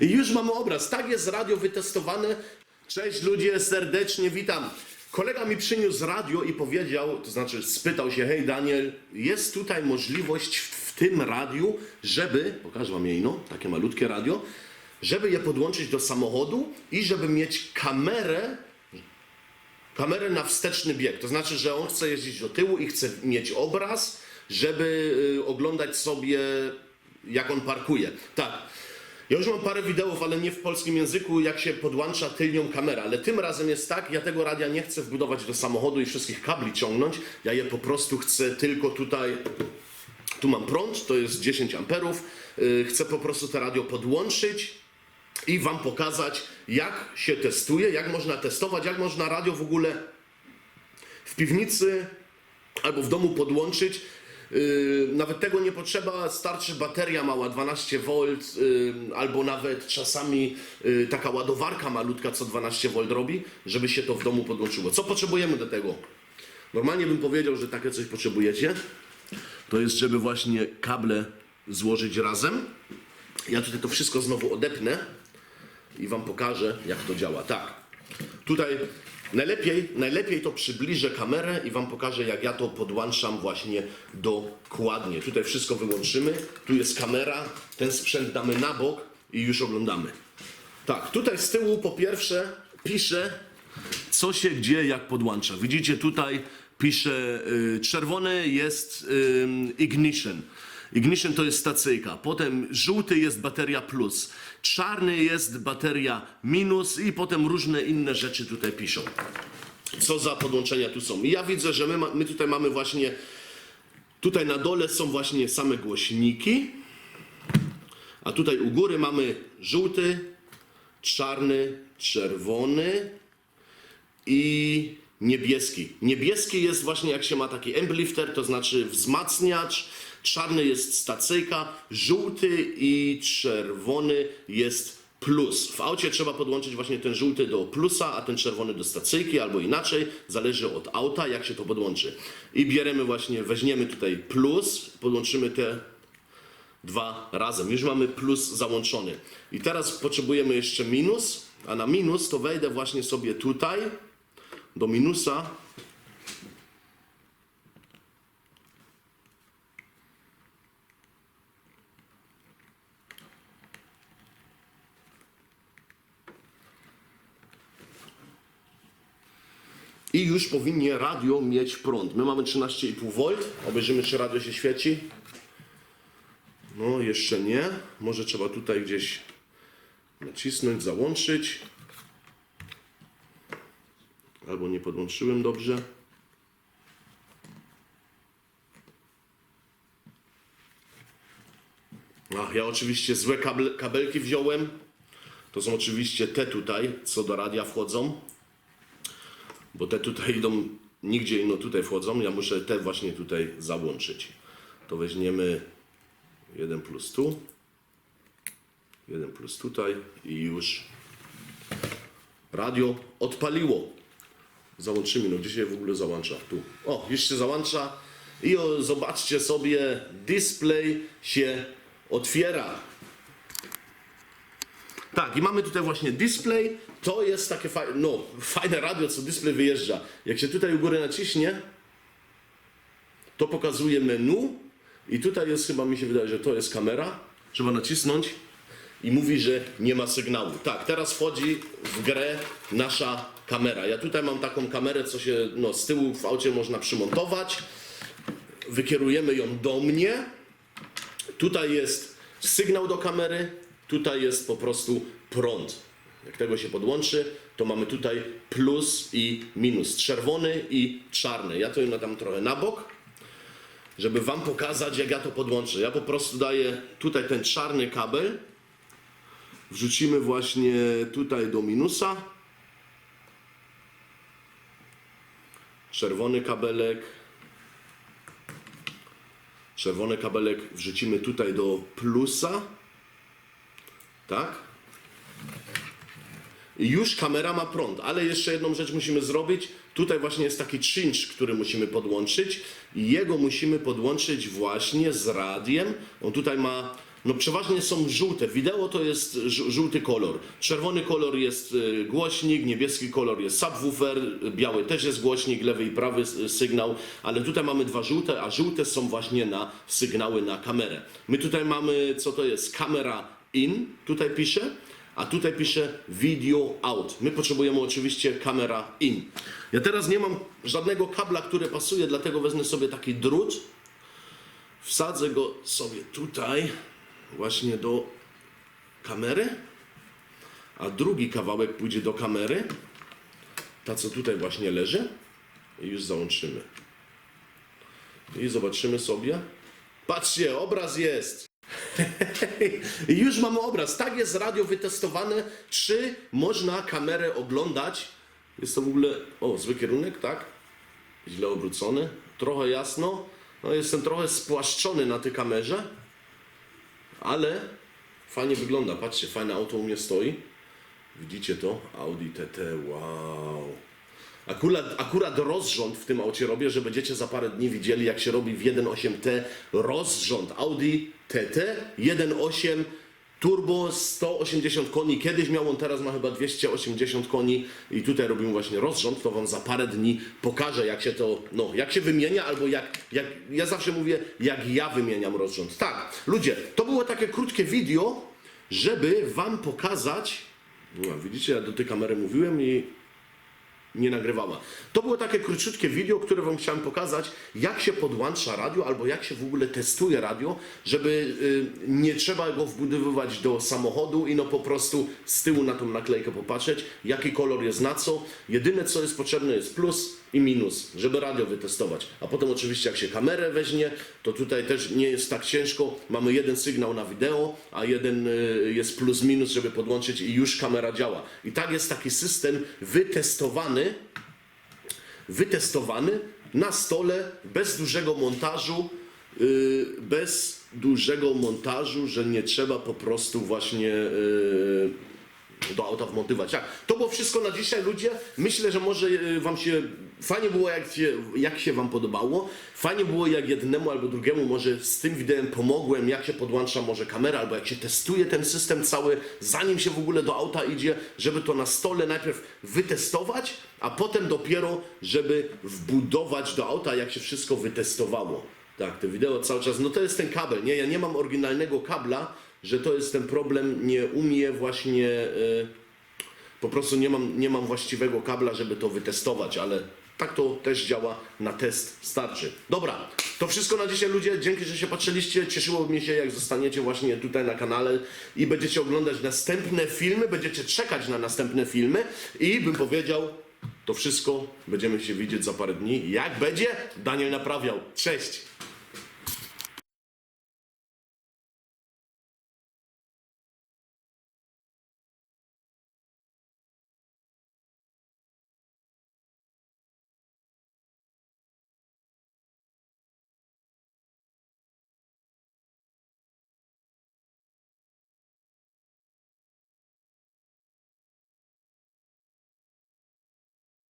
I już mamy obraz. Tak jest radio wytestowane. Cześć ludzie, serdecznie witam. Kolega mi przyniósł radio i powiedział, to znaczy spytał się, hej Daniel, jest tutaj możliwość w, tym radiu, żeby, pokażę wam jej, no, takie malutkie radio, żeby je podłączyć do samochodu i żeby mieć kamerę, kamerę na wsteczny bieg. To znaczy, że on chce jeździć do tyłu i chce mieć obraz, żeby y, oglądać sobie, jak on parkuje. Tak. Ja już mam parę wideów, ale nie w polskim języku, jak się podłącza tylnią kamerę, ale tym razem jest tak, ja tego radia nie chcę wbudować do samochodu i wszystkich kabli ciągnąć, ja je po prostu chcę tylko tutaj, tu mam prąd, to jest 10 amperów, yy, chcę po prostu to radio podłączyć i Wam pokazać, jak się testuje, jak można testować, jak można radio w ogóle w piwnicy albo w domu podłączyć. Yy, nawet tego nie potrzeba, starczy bateria mała 12 V, yy, albo nawet czasami yy, taka ładowarka malutka, co 12 V robi, żeby się to w domu podłączyło. Co potrzebujemy do tego? Normalnie bym powiedział, że takie coś potrzebujecie. To jest, żeby właśnie kable złożyć razem. Ja tutaj to wszystko znowu odepnę i Wam pokażę, jak to działa. Tak, tutaj najlepiej, najlepiej to przybliżę kamerę i Wam pokażę, jak ja to podłączam właśnie dokładnie. Tutaj wszystko wyłączymy, tu jest kamera, ten sprzęt damy na bok i już oglądamy. Tak, tutaj z tyłu po pierwsze pisze, co się gdzie jak podłącza. Widzicie tutaj pisze, y, czerwony jest ignition. Ignition to jest stacyjka. Potem żółty jest bateria plus. Czarny jest bateria minus i potem różne inne rzeczy tutaj piszą. Co za podłączenia tu są. I ja widzę, że my, ma, my tutaj mamy właśnie, tutaj na dole są właśnie same głośniki, a tutaj u góry mamy żółty, czarny, czerwony i niebieski. Niebieski jest właśnie jak się ma taki amplifter, to znaczy wzmacniacz, czarny jest stacyjka, żółty i czerwony jest plus. W aucie trzeba podłączyć właśnie ten żółty do plusa, a ten czerwony do stacyjki, albo inaczej, zależy od auta, jak się to podłączy. I bierzemy właśnie, weźmiemy tutaj plus, podłączymy te dwa razem. Już mamy plus załączony. I teraz potrzebujemy jeszcze minus, a na minus to wejdę właśnie sobie tutaj do minusa. I już powinien radio mieć prąd. My mamy 13,5 V. Obejrzymy, czy radio się świeci. No, jeszcze nie. Może trzeba tutaj gdzieś nacisnąć, załączyć. Albo nie podłączyłem dobrze. Ach, ja oczywiście złe kable, kabelki wziąłem. To są oczywiście te tutaj, co do radia wchodzą. Bo te tutaj idą, nigdzie ino tutaj wchodzą. Ja muszę te właśnie tutaj załączyć. To weźmiemy 1 plus tu, 1 plus tutaj i już radio odpaliło. Załączymy, no gdzie się w ogóle załącza? Tu. O, już się załącza i o, zobaczcie sobie, display się otwiera. Tak, i mamy tutaj właśnie display. To jest takie fajne, no, fajne radio, co display wyjeżdża. Jak się tutaj u góry naciśnie, to pokazuje menu i tutaj jest chyba, mi się wydaje, że to jest kamera. Trzeba nacisnąć i mówi, że nie ma sygnału. Tak, teraz wchodzi w grę nasza kamera. Ja tutaj mam taką kamerę, co się no, z tyłu w aucie można przymontować. Wykierujemy ją do mnie. Tutaj jest sygnał do kamery, tutaj jest po prostu prąd. Jak tego się podłączy, to mamy tutaj plus i minus, czerwony i czarny. Ja to ją dam trochę na bok, żeby Wam pokazać, jak ja to podłączę. Ja po prostu daję tutaj ten czarny kabel, wrzucimy właśnie tutaj do minusa, czerwony kabelek, czerwony kabelek wrzucimy tutaj do plusa, tak? I już kamera ma prąd, ale jeszcze jedną rzecz musimy zrobić. Tutaj właśnie jest taki czynsz, który musimy podłączyć i jego musimy podłączyć właśnie z radiem. On tutaj ma No przeważnie są żółte. Wideo to jest żółty kolor. Czerwony kolor jest y, głośnik, niebieski kolor jest subwoofer, biały też jest głośnik, lewy i prawy sygnał, ale tutaj mamy dwa żółte, a żółte są właśnie na sygnały na kamerę. My tutaj mamy, co to jest, kamera in, tutaj pisze, a tutaj pisze video out. My potrzebujemy oczywiście kamera in. Ja teraz nie mam żadnego kabla, który pasuje, dlatego wezmę sobie taki drut, wsadzę go sobie tutaj, właśnie do kamery, a drugi kawałek pójdzie do kamery, ta co tutaj właśnie leży i już załączymy. I zobaczymy sobie. Patrzcie, obraz jest. Już mamy obraz. Tak jest radio wytestowane, czy można kamerę oglądać. Jest to w ogóle, o, zły kierunek, tak? Źle obrócony, trochę jasno. No, jestem trochę spłaszczony na tej kamerze, ale fajnie wygląda. Patrzcie, fajne auto u mnie stoi. Widzicie to? Audi TT, wow. Akurat, akurat rozrząd w tym aucie robię, że będziecie za parę dni widzieli, jak się robi w 1.8T rozrząd Audi TT 1.8 turbo 180 koni. Kiedyś miał on, teraz ma chyba 280 koni i tutaj robimy właśnie rozrząd. To wam za parę dni pokażę, jak się to, no, jak się wymienia, albo jak, jak ja zawsze mówię, jak ja wymieniam rozrząd. Tak, ludzie, to było takie krótkie video, żeby wam pokazać, no, widzicie, ja do tej kamery mówiłem i nie nagrywała. To było takie króciutkie video, które Wam chciałem pokazać, jak się podłącza radio, albo jak się w ogóle testuje radio, żeby y, nie trzeba go wbudowywać do samochodu i no po prostu z tyłu na tą naklejkę popatrzeć, jaki kolor jest na co. Jedyne co jest potrzebne jest plus i minus, żeby radio wytestować. A potem oczywiście jak się kamerę weźmie, to tutaj też nie jest tak ciężko. Mamy jeden sygnał na wideo, a jeden y, jest plus minus, żeby podłączyć i już kamera działa. I tak jest taki system wytestowany, wytestowany na stole bez dużego montażu, yy, bez dużego montażu, że nie trzeba po prostu właśnie yy, do auta wmontować. Tak, to było wszystko na dzisiaj, ludzie. Myślę, że może yy, wam się fajnie było, jak się, jak się wam podobało. Fajnie było, jak jednemu albo drugiemu może z tym wideem pomogłem, jak się podłącza może kamera, albo jak się testuje ten system cały, zanim się w ogóle do auta idzie, żeby to na stole najpierw wytestować, a potem dopiero, żeby wbudować do auta, jak się wszystko wytestowało. Tak, to wideo cały czas, no to jest ten kabel, nie? Ja nie mam oryginalnego kabla, że to jest ten problem, nie umie właśnie, e, po prostu nie mam, nie mam właściwego kabla, żeby to wytestować, ale tak to też działa, na test starczy. Dobra, to wszystko na dzisiaj ludzie, dzięki, że się patrzyliście, cieszyło mnie się, jak zostaniecie właśnie tutaj na kanale i będziecie oglądać następne filmy, będziecie czekać na następne filmy i bym powiedział, to wszystko będziemy się widzieć za parę dni. Jak będzie? Daniel naprawiał. Cześć!